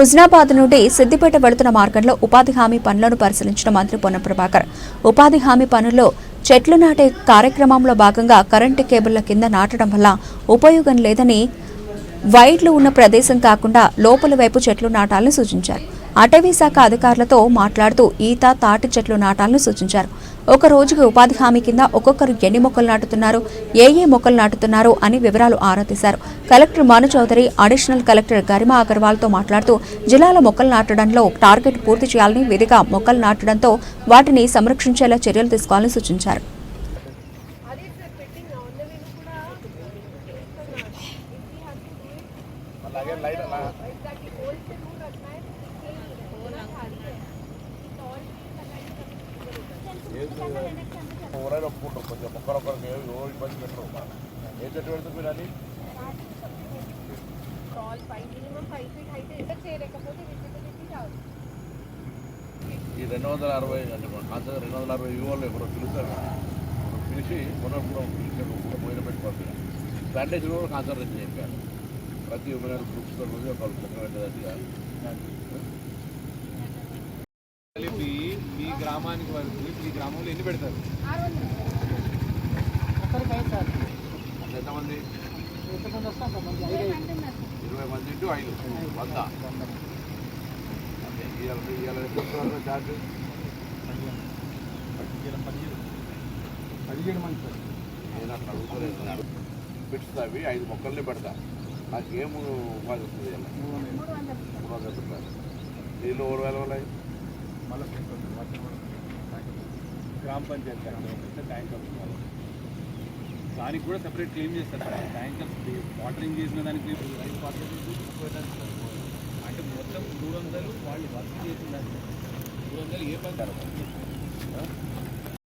హుజనాబాద్ నుండి సిద్దిపేట వెళుతున్న మార్గంలో ఉపాధి హామీ పనులను పరిశీలించిన మంత్రి పొన్నం ప్రభాకర్. ఉపాధి హామీ పనుల్లో చెట్లు నాటే కార్యక్రమంలో భాగంగా కరెంటు కేబుల్ల కింద నాటడం వల్ల ఉపయోగం లేదని వైట్లు ఉన్న ప్రదేశం కాకుండా లోపల వైపు చెట్లు నాటాలని సూచించారు. అటవీ శాఖ అధికారులతో మాట్లాడుతూ ఈత తాటి చెట్లు నాటాలని సూచించారు. ఒక రోజుకి ఉపాధి హామీ కింద ఒక్కొక్కరు ఎన్ని మొక్కలు నాటుతున్నారు ఏ ఏ మొక్కలు నాటుతున్నారు అని వివరాలు ఆరా తీశారు. Collector Manu Chowdary additional collector Garima అగర్వాల్తో మాట్లాడుతూ జిల్లాలో మొక్కలు నాటడంలో టార్గెట్ పూర్తి చేయాలని విధిగా మొక్కలు నాటడంతో వాటిని సంరక్షించేలా చర్యలు తీసుకోవాలని సూచించారు. అలాగే లైట్ అలా. ఎవరైనా ఒప్పుకుంటారు కొంచెం ఒక్కరొక్కరికి ఏ ఇబ్బంది పెట్టరు ఏ చెట్టు పెడితే మీరు అది? ఈ రెండు వందల అరవై మన కాన్సర్ రెండు వందల అరవై యువలు ఎవరో పిలుస్తారు పిలిచి మనం కూడా పిలిచారు కూడా పోయిన పెట్టి పంపిన. ప్లాంటేషన్ కూడా కాన్సన్ట్రేషన్ చెప్పారు ప్రతి ఉమెన్ గ్రూప్స్తో రోజు ఒక మొక్క పెట్టేటట్టుగా గ్రామానికి వరకు ఈ గ్రామంలో ఎన్ని పెడతారు ఎంతమంది ఇరవై మంది ఇంటూ ఐదు వంద ఓకే. చార్జ్ పదిహేడు మంది సార్ నేను అట్లా అడుగుతలేదు బిట్స్ అవి ఐదు మొక్కల్ని పెడతా నాకు ఏం ఉపాధి వస్తుంది ఇలా మూడు వందలు పెడతారు నీళ్ళు ఓరు వేల ఉన్నాయి మళ్ళీ గ్రామ పంచాయతీ ట్యాంకర్ దానికి కూడా సెపరేట్ క్లెయిమ్ చేస్తారు. సార్ ట్యాంకర్స్ వాటరింగ్ చేసిన దానికి రైస్ వాటర్ అంటే మొత్తం మూడు వందలు వాళ్ళు వర్క్ చేసిన దానికి. మూడు వందలు ఏ పని